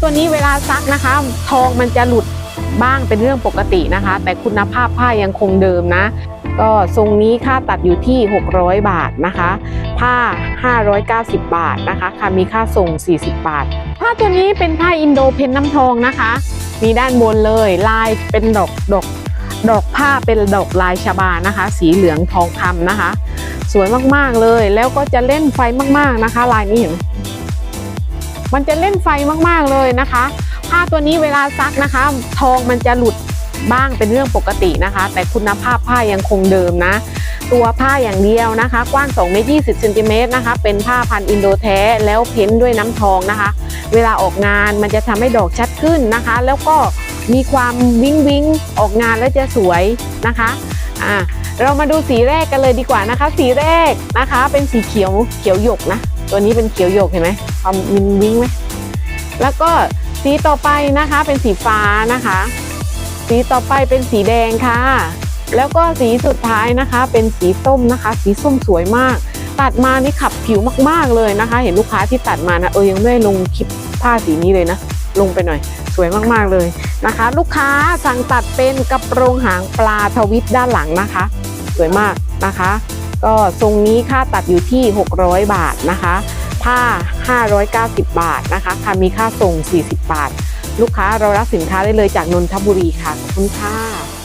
ตัวนี้เวลาซักนะคะ ทองมันจะหลุดบ้างเป็นเรื่องปกตินะคะ แต่คุณภาพผ้ายังคงเดิมนะ ก็ทรงนี้ค่าตัดอยู่ที่ 600 บาทนะคะ ผ้า 590 บาทนะคะค่ะมีค่าส่ง 40 บาท ผ้าตัวนี้เป็นผ้าอินโดเพนน้ำทองนะคะ มีด้านบนเลยลายเป็นดอกดอกดอกผ้าเป็นดอกลายชบานะคะ สีเหลืองทองคำนะคะ สวยมากๆเลยแล้วก็จะเล่นไฟมากๆนะคะ ลายนี้เห็นไห มันจะเล่นไฟมากๆเลยนะคะ ผ้าตัวนี้เวลาซักนะคะ ทองมันจะหลุดบ้างเป็นเรื่องปกตินะคะ แต่คุณภาพผ้ายังคงเดิมนะ ตัวผ้าอย่างเดียวนะคะ กว้าง2เมตร20เซนติเมตรนะคะ เป็นผ้าพันอินโดแท้แล้วเพ้นท์ด้วยน้ำทองนะคะ เวลาออกงานมันจะทำให้ดอกชัดขึ้นนะคะ แล้วก็มีความวิ้งวิ้งออกงานแล้วจะสวยนะคะอ่าเรามาดูสีแรกกันเลยดีกว่านะคะ สีแรกนะคะ เป็นสีเขียวเขียวหยกนะ ตัวนี้เป็นเขียวหยกเห็นไหมความวิ้งวิ้งไหมแล้วก็สีต่อไปนะคะเป็นสีฟ้านะคะ สีต่อไปเป็นสีแดงค่ะ แล้วก็สีสุดท้ายนะคะเป็นสีส้มนะคะ สีส้มสวยมาก ตัดมานี่ขับผิวมากๆเลยนะคะ เห็นลูกค้าที่ตัดมานะเออยังไม่ได้ลงคลิปผ้าสีนี้เลยนะ ลงไปหน่อย สวยมากๆเลยนะคะ ลูกค้าสั่งตัดเป็นกระโปรงหางปลาทวิตด้านหลังนะคะ สวยมากนะคะ ก็ทรงนี้ค่าตัดอยู่ที่ 600 บาทนะคะ ผ้า 590 บาทนะคะค่ะมีค่าส่ง 40 บาท ลูกค้าเรารับสินค้าได้เลยจากนนทบุรีค่ะขอบคุณค่ะ